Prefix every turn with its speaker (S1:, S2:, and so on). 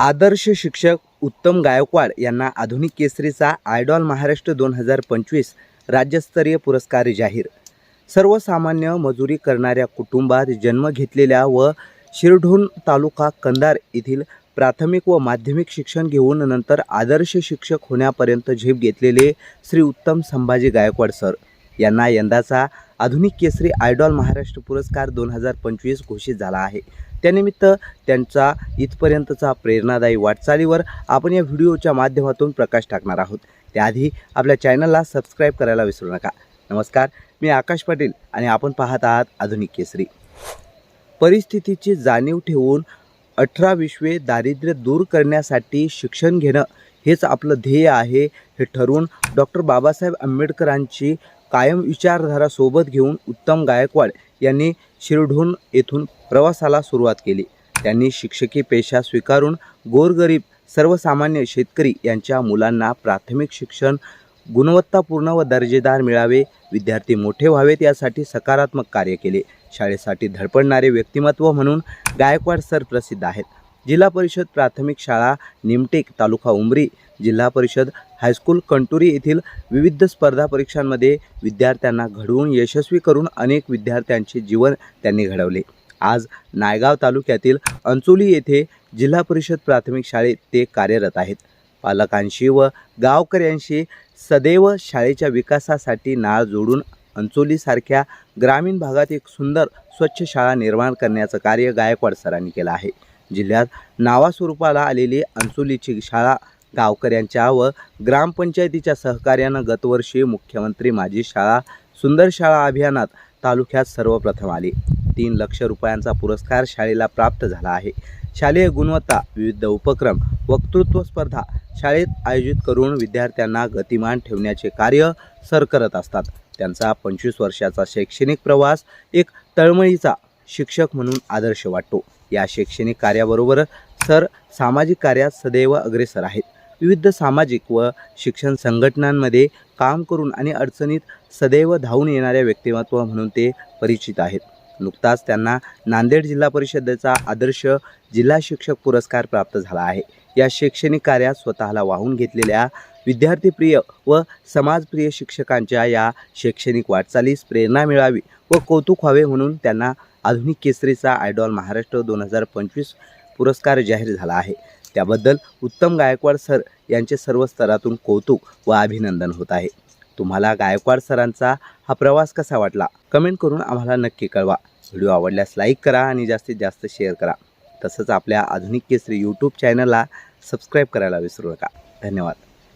S1: आदर्श शिक्षक उत्तम गायकवाड यांना आधुनिक केसरीचा आयडॉल महाराष्ट्र दोन हजार पंचवीस राज्यस्तरीय पुरस्कार जाहीर. सर्वसामान्य मजुरी करणाऱ्या कुटुंबात जन्म घेतलेल्या व शिरढोण तालुका कंदार येथील प्राथमिक व माध्यमिक शिक्षण घेऊन नंतर आदर्श शिक्षक होण्यापर्यंत झेप घेतलेले श्री उत्तम संभाजी गायकवाड सर. यांना यंदाचा आधुनिक केसरी आयडॉल महाराष्ट्र पुरस्कार दोन हजार पंचवीस घोषित झाला आहे. त्यानिमित्त त्यांचा इथपर्यंतचा प्रेरणादायी वाटचालीवर आपण या व्हिडिओच्या माध्यमातून प्रकाश टाकणार आहोत. त्याआधी आपल्या चॅनलला सबस्क्राईब करायला विसरू नका. नमस्कार मी आकाश पाटील आणि आपण पाहत आहात आधुनिक केसरी. परिस्थितीची जाणीव ठेवून अठरा विश्वे दारिद्र्य दूर करण्यासाठी शिक्षण घेणं हेच आपलं ध्येय आहे हे ठरवून डॉक्टर बाबासाहेब आंबेडकरांची कायम विचारधारा सोबत घेऊन उत्तम गायकवाड यांनी शिरढोण येथून प्रवासाला सुरुवात केली. त्यांनी शिक्षकी पेशा स्वीकारून गोरगरीब सर्वसामान्य शेतकरी यांच्या मुलांना प्राथमिक शिक्षण गुणवत्तापूर्ण व दर्जेदार मिळावे. विद्यार्थी मोठे व्हावेत यासाठी सकारात्मक कार्य केले. शाळेसाठी धडपडणारे व्यक्तिमत्व म्हणून गायकवाड सर प्रसिद्ध आहेत. जिल्हा परिषद प्राथमिक शाळा निमटेक तालुका उमरी जिल्हा परिषद हायस्कूल कंटुरी येथील विविध स्पर्धा परीक्षांमध्ये विद्यार्थ्यांना घडवून यशस्वी करून अनेक विद्यार्थ्यांचे जीवन त्यांनी घडवले. आज नायगाव तालुक्यातील अंचोली येथे जिल्हा परिषद प्राथमिक शाळेत ते कार्यरत आहेत. पालकांशी व गावकऱ्यांशी सदैव शाळेच्या विकासासाठी नाळ जोडून अंचोलीसारख्या ग्रामीण भागात एक सुंदर स्वच्छ शाळा निर्माण करण्याचं कार्य गायकवाड सरांनी केलं आहे. जिल्ह्यात नावास्वरूपाला आलेली अंसुलीची शाळा गावकऱ्यांच्या व ग्रामपंचायतीच्या सहकार्यानं गतवर्षी मुख्यमंत्री माझी शाळा सुंदर शाळा अभियानात तालुक्यात सर्वप्रथम आली. तीन लक्ष रुपयांचा पुरस्कार शाळेला प्राप्त झाला आहे. शालेय गुणवत्ता विविध उपक्रम वक्तृत्व स्पर्धा शाळेत आयोजित करून विद्यार्थ्यांना गतिमान ठेवण्याचे कार्य सर करत असतात. त्यांचा पंचवीस वर्षाचा शैक्षणिक प्रवास एक तळमळीचा शिक्षक म्हणून आदर्श वाटतो. या शैक्षणिक कार्याबरोबर सर सामाजिक कार्यात सदैव अग्रेसर आहेत. विविध सामाजिक व शिक्षण संघटनांमध्ये काम करून आणि अडचणीत सदैव धावून येणाऱ्या व्यक्तिमत्व म्हणून ते परिचित आहेत. नुकताच त्यांना नांदेड जिल्हा परिषदेचा आदर्श जिल्हा शिक्षक पुरस्कार प्राप्त झाला आहे. या शैक्षणिक कार्यात स्वतःला वाहून घेतलेल्या विद्यार्थीप्रिय व समाजप्रिय शिक्षकांच्या या शैक्षणिक वाटचालीस प्रेरणा मिळावी व कौतुक व्हावे म्हणून त्यांना आधुनिक केसरीचा आयडॉल महाराष्ट्र दोन हजार पंचवीस पुरस्कार जाहीर झाला आहे. त्याबद्दल उत्तम गायकवाड सर यांचे सर्व स्तरातून कौतुक व अभिनंदन होत आहे. तुम्हाला गायकवाड सरांचा हा प्रवास कसा वाटला? कमेंट करून आम्हाला नक्की कळवा. व्हिडिओ आवडल्यास लाईक करा आणि जास्तीत जास्त शेअर करा. तसंच आपल्या आधुनिक केसरी यूट्यूब चॅनलला सबस्क्राईब करायला विसरू नका. धन्यवाद.